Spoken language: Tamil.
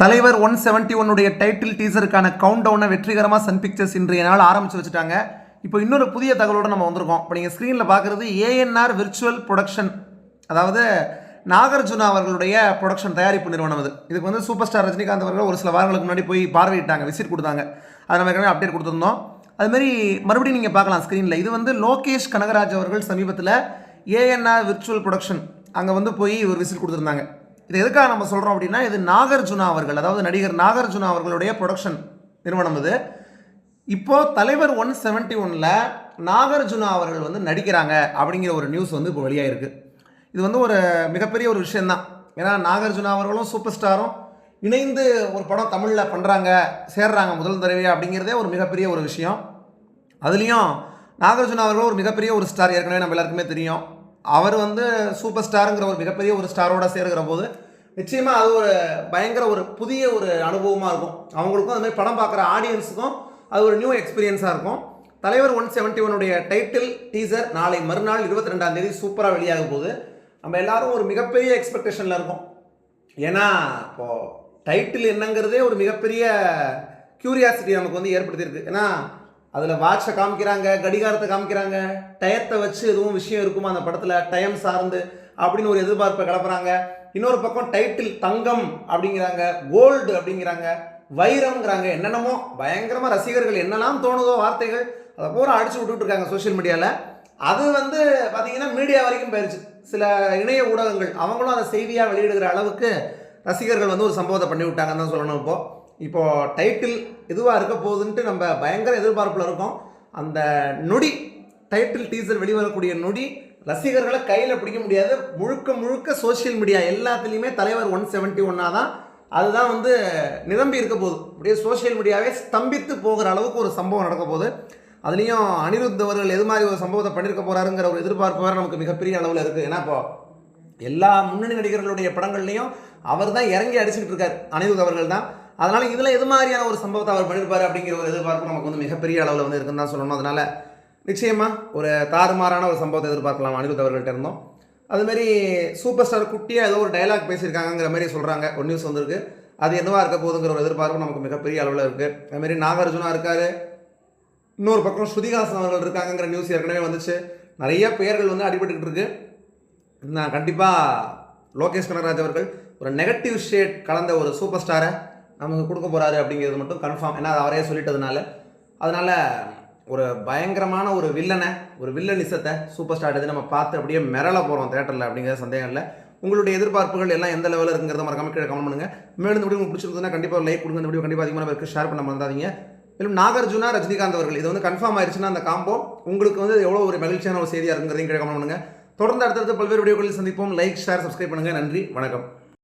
தலைவர் ஒன் செவன்ட்டி ஒன்னுடைய டைட்டில் டீசருக்கான கவுண்ட் டவுனை வெற்றிகரமாக சன் பிக்சர்ஸ் இன்றைய நாள் ஆரம்பித்து வச்சுட்டாங்க. இப்போ இன்னொரு புதிய தகவலோடு நம்ம வந்திருக்கோம். இப்போ நீங்கள் ஸ்க்ரீனில் பார்க்குறது ஏஎன்ஆர் விர்ச்சுவல் ப்ரொடக்ஷன் அதாவது நாகார்ஜுனா அவர்களுடைய ப்ரொடக்ஷன் தயாரிப்பு நிறுவனம் அது. இதுக்கு வந்து சூப்பர் ஸ்டார் ரஜினிகாந்த் அவர்கள் ஒரு சில வாரங்களுக்கு முன்னாடி போய் பார்வையிட்டாங்க விசிட் கொடுத்தாங்க. அதை நம்ம ஏற்கனவே அப்டேட் கொடுத்துருந்தோம். அதுமாரி மறுபடியும் நீங்கள் பார்க்கலாம் ஸ்க்ரீனில் இது வந்து லோகேஷ் கனகராஜ் அவர்கள் சமீபத்தில் ஏஎன்ஆர் விர்ச்சுவல் ப்ரொடக்ஷன் அங்கே வந்து போய் ஒரு விசிட் கொடுத்துருந்தாங்க. இது எதுக்காக நம்ம சொல்கிறோம் அப்படின்னா இது நாகார்ஜுனா அவர்கள் அதாவது நடிகர் நாகார்ஜுனா அவர்களுடைய ப்ரொடக்ஷன் நிறுவனம் இது. இப்போ தலைவர் ஒன் செவன்ட்டி ஒனில் நாகார்ஜுனா அவர்கள் வந்து நடிக்கிறாங்க அப்படிங்கிற ஒரு நியூஸ் வந்து இப்போ வெளியாகிருக்கு இது வந்து ஒரு மிகப்பெரிய ஒரு விஷயந்தான் ஏன்னா நாகார்ஜுனா அவர்களும் சூப்பர் ஸ்டாரும் இணைந்து ஒரு படம் தமிழில் பண்ணுறாங்க சேர்றாங்க முதல் தடவை அப்படிங்கிறதே ஒரு மிகப்பெரிய ஒரு விஷயம். அதுலேயும் நாகார்ஜுனா அவர்களும் ஒரு மிகப்பெரிய ஒரு ஸ்டார் ஏற்கனவே நம்ம எல்லாருக்குமே தெரியும். அவர் வந்து சூப்பர் ஸ்டாருங்கிற ஒரு மிகப்பெரிய ஒரு ஸ்டாரோட சேருகிற போது நிச்சயமாக அது ஒரு பயங்கர ஒரு புதிய ஒரு அனுபவமாக இருக்கும். அவங்களுக்கும் அதுமாதிரி படம் பார்க்குற ஆடியன்ஸுக்கும் அது ஒரு நியூ எக்ஸ்பீரியன்ஸாக இருக்கும். தலைவர் ஒன் செவன்ட்டி ஒனுடைய டைட்டில் டீசர் நாளை மறுநாள் இருபத்தி ரெண்டாம் தேதி சூப்பராக வெளியாக போகுது நம்ம எல்லாரும் ஒரு மிகப்பெரிய எக்ஸ்பெக்டேஷனில் இருக்கோம். ஏன்னா இப்போது டைட்டில் என்னங்கிறதே ஒரு மிகப்பெரிய க்யூரியாசிட்டி நமக்கு வந்து ஏற்படுத்தியிருக்கு. ஏன்னா அதில் வாட்சை காமிக்கிறாங்க கடிகாரத்தை காமிக்கிறாங்க டயத்தை வச்சு எதுவும் விஷயம் இருக்குமா அந்த படத்தில்? டயம் சார்ந்து அப்படின்னு ஒரு எதிர்பார்ப்பை கிளப்புறாங்க. இன்னொரு பக்கம் டைட்டில் தங்கம் அப்படிங்கிறாங்க கோல்டு அப்படிங்கிறாங்க வைரம்ங்கிறாங்க. என்னென்னமோ பயங்கரமாக ரசிகர்கள் என்னெல்லாம் தோணுதோ வார்த்தைகள் அதை பூரா அடிச்சு விட்டுட்டு இருக்காங்க சோஷியல் மீடியாவில் அது வந்து பார்த்தீங்கன்னா மீடியா வரைக்கும் போயிருச்சு. சில இணைய ஊடகங்கள் அவங்களும் அதை செய்தியாக வெளியிடுகிற அளவுக்கு ரசிகர்கள் வந்து ஒரு சம்பவத்தை பண்ணி விட்டாங்கன்னு தான் சொல்லணும் இப்போது இப்போது டைட்டில் எதுவாக இருக்க போகுதுன்ட்டு நம்ம பயங்கர எதிர்பார்ப்பில் இருக்கோம். அந்த நொடி டைட்டில் டீசர் வெளிவரக்கூடிய நொடி ரசிகர்களை கையில் பிடிக்க முடியாது. முழுக்க முழுக்க சோஷியல் மீடியா எல்லாத்துலேயுமே தலைவர் ஒன் செவன்ட்டி ஒன்னாக தான். அதுதான் வந்து நிரம்பி இருக்க போகுது. அப்படியே சோஷியல் மீடியாவே ஸ்தம்பித்து போகிற அளவுக்கு ஒரு சம்பவம் நடக்க போகுது. அதுலேயும் அனிருத் அவர்கள் எது மாதிரி ஒரு சம்பவத்தை பண்ணியிருக்க போகிறாருங்கிற ஒரு எதிர்பார்ப்பு வேறு நமக்கு மிகப்பெரிய அளவில் இருக்குது ஏன்னா இப்போ எல்லா முன்னணி நடிகர்களுடைய படங்கள்லையும் அவர் தான் இறங்கி அடிச்சுக்கிட்டு இருக்கார். அனிருத் அவர்கள் தான். அதனால் இதில் எது மாதிரியான ஒரு சம்பவத்தை அவர் பண்ணியிருப்பார் அப்படிங்கிற ஒரு எதிர்பார்ப்பு நமக்கு வந்து மிகப்பெரிய அளவில் வந்து இருக்குன்னு தான் சொல்லணும். அதனால் நிச்சயமாக ஒரு தாறுமாறான ஒரு சம்பவத்தை எதிர்பார்க்கலாம் அனிருத் அவர்கள்ட்ட இருந்தோம். அதுமாரி சூப்பர் ஸ்டார் குட்டியாக ஏதோ ஒரு டைலாக் பேசியிருக்காங்கிற மாதிரி சொல்கிறாங்க ஒரு நியூஸ் வந்திருக்கு. அது என்னவாக இருக்க போகுதுங்கிற ஒரு எதிர்பார்ப்பு நமக்கு மிகப்பெரிய அளவில் இருக்குது அதுமாரி நாகார்ஜுனா இருக்கார். இன்னொரு பக்கம் ஸ்ருதிஹாசன் அவர்கள் இருக்காங்கங்கிற நியூஸ் ஏற்கனவே வந்துச்சு. நிறைய பெயர்கள் வந்து அடிபட்டுக்கிட்டு இருக்கு. நான் கண்டிப்பாக லோகேஷ் கனகராஜ் அவர்கள் ஒரு நெகட்டிவ் ஷேட் கலந்த ஒரு சூப்பர் ஸ்டாரை நமக்கு கொடுக்க போகிறாரு அப்படிங்கிறது மட்டும் கன்ஃபார்ம் ஏன்னா அது அவரே சொல்லிட்டதுனால. அதனால் ஒரு பயங்கரமான ஒரு வில்லனை ஒரு வில்லனிசத்தை சூப்பர் ஸ்டார் எது நம்ம பார்த்து அப்படியே மிரள போகிறோம் தேட்டரில் அப்படிங்கிற சந்தேகம் இல்லை உங்களுடைய எதிர்பார்ப்புகள் எல்லாம் எந்த லெவலில் இருக்குங்கிறத மறக்காம கீழே கமெண்ட் பண்ணுங்கள் மேலும் இந்த வீடியோ உங்களுக்கு பிடிச்சிருந்ததுன்னா கண்டிப்பாக ஒரு லைக் கொடுங்க. இந்த வீடியோ கண்டிப்பாக அதிகமான பேருக்கு ஷேர் பண்ண மறந்தாதீங்க மேலும் நாகார்ஜுனா ரஜினிகாந்த் அவர்கள் இது வந்து கன்ஃபார்ம் ஆயிடுச்சுன்னா அந்த காம்போ உங்களுக்கு வந்து எவ்வளோ ஒரு மகிழ்ச்சியான ஒரு செய்தியாக இருக்குங்கிறதையும் கீழே கமெண்ட் பண்ணுங்கள் தொடர்ந்து அடுத்தடுத்து பல்வேறு வீடியோக்களில் சந்திப்போம். லைக் ஷேர் சப்ஸ்கிரைப் பண்ணுங்கள் நன்றி. வணக்கம்.